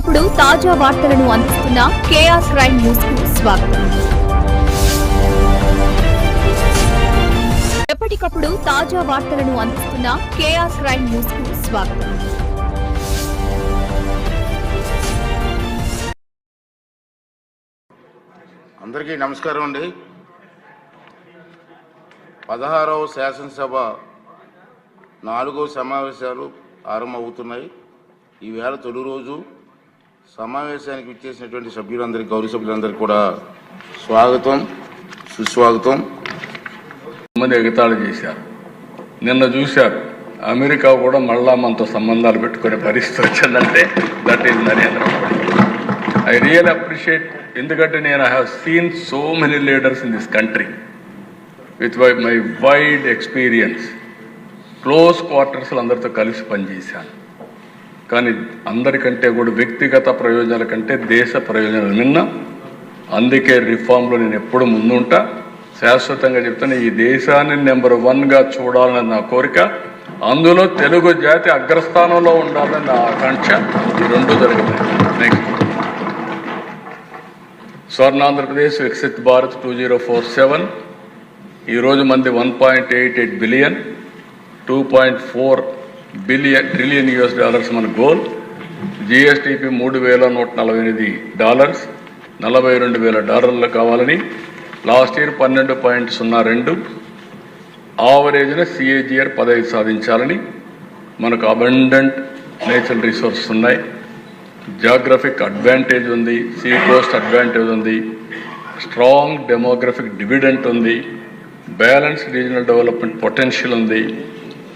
ఎప్పటికప్పుడు తాజా వార్తలను అందిస్తున్న కేఆర్ క్రైమ్ న్యూస్కు స్వాగతం. ఎప్పటికప్పుడు తాజా వార్తలను అందిస్తున్న కేఆర్ క్రైమ్ న్యూస్కు స్వాగతం. అందరికీ నమస్కారం అండి. పదహారవ శాసనసభ నాలుగో సమావేశాలు ఆరంభమవుతున్నాయి. ఈవేళ తొలి రోజు సమావేశానికి విచ్చేసినటువంటి సభ్యులందరికీ గౌరవ సభ్యులందరికీ కూడా స్వాగతం సుస్వాగతం. మంది ఎగతాళి చేశారు. నిన్న చూశారు. అమెరికా కూడా మళ్ళా మనతో సంబంధాలు పెట్టుకునే పరిస్థితి వచ్చిందంటే that is Narendra Modi. I real appreciate ఎందుకంటే నేను I have seen so many leaders in this country with my wide experience. Close క్వార్టర్స్లో అందరితో కలిసి పనిచేశాను. కానీ అందరికంటే కూడా వ్యక్తిగత ప్రయోజనాల కంటే దేశ ప్రయోజనాలు నిన్న. అందుకే రిఫార్మ్లో నేను ఎప్పుడు ముందుంటా. శాశ్వతంగా చెప్తాను ఈ దేశాన్ని నెంబర్ వన్గా చూడాలని నా కోరిక. అందులో తెలుగు జాతి అగ్రస్థానంలో ఉండాలని నా ఆకాంక్ష. ఈ రెండు జరుగుతాయి next Swarnandhrapradesh Viksit Bharat two zero four seven. ఈరోజు మంది one point eight eight billion. Two point four billion trillion US dollars మన గోల్ జిఎస్టిపి మూడు వేల నూట నలభై ఎనిమిది డాలర్స్ నలభై రెండు వేల డాలర్లు కావాలని. లాస్ట్ ఇయర్ పన్నెండు పాయింట్ సున్నా రెండు. ఆవరేజ్న సిఏజిఆర్ పదహైదు సాధించాలని. మనకు అబండెంట్ నేచురల్ రిసోర్సెస్ ఉన్నాయి. జాగ్రఫిక్ అడ్వాంటేజ్ ఉంది. సీ కోస్ట్ అడ్వాంటేజ్ ఉంది. స్ట్రాంగ్ డెమోగ్రఫిక్ డివిడెంట్ ఉంది. బ్యాలెన్స్ రీజనల్ డెవలప్మెంట్ పొటెన్షియల్ ఉంది.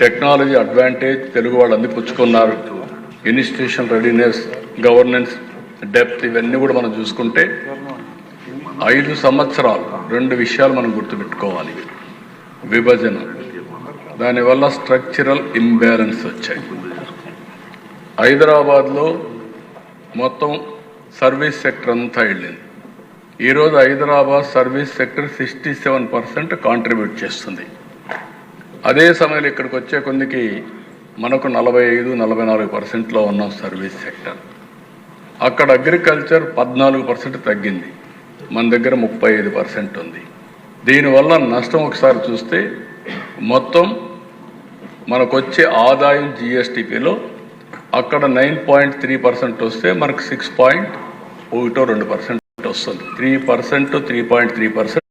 టెక్నాలజీ అడ్వాంటేజ్ తెలుగు వాళ్ళు అందిపుచ్చుకున్నారు. ఇన్స్టిట్యూషన్ రెడీనెస్ గవర్నెన్స్ డెప్త్ ఇవన్నీ కూడా మనం చూసుకుంటే ఐదు సంవత్సరాలు రెండు విషయాలు మనం గుర్తుపెట్టుకోవాలి. విభజన. దానివల్ల స్ట్రక్చరల్ ఇంబ్యాలెన్స్ వచ్చాయి. హైదరాబాద్లో మొత్తం సర్వీస్ సెక్టర్ అంతా వెళ్ళింది. ఈరోజు Hyderabad service sector sixty seven percent contribute చేస్తుంది. అదే సమయంలో ఇక్కడికి వచ్చే కొందికి మనకు నలభై ఐదు నలభై నాలుగు పర్సెంట్లో ఉన్నాం సర్వీస్ సెక్టర్. అక్కడ అగ్రికల్చర్ పద్నాలుగు పర్సెంట్ తగ్గింది. మన దగ్గర ముప్పై ఐదు పర్సెంట్ ఉంది. దీనివల్ల నష్టం ఒకసారి చూస్తే మొత్తం మనకు వచ్చే ఆదాయం జిఎస్టిపిలో అక్కడ నైన్ పాయింట్ త్రీ పర్సెంట్ వస్తే మనకు సిక్స్ పాయింట్ ఒకటో రెండు పర్సెంట్ వస్తుంది. Three percent three point three percent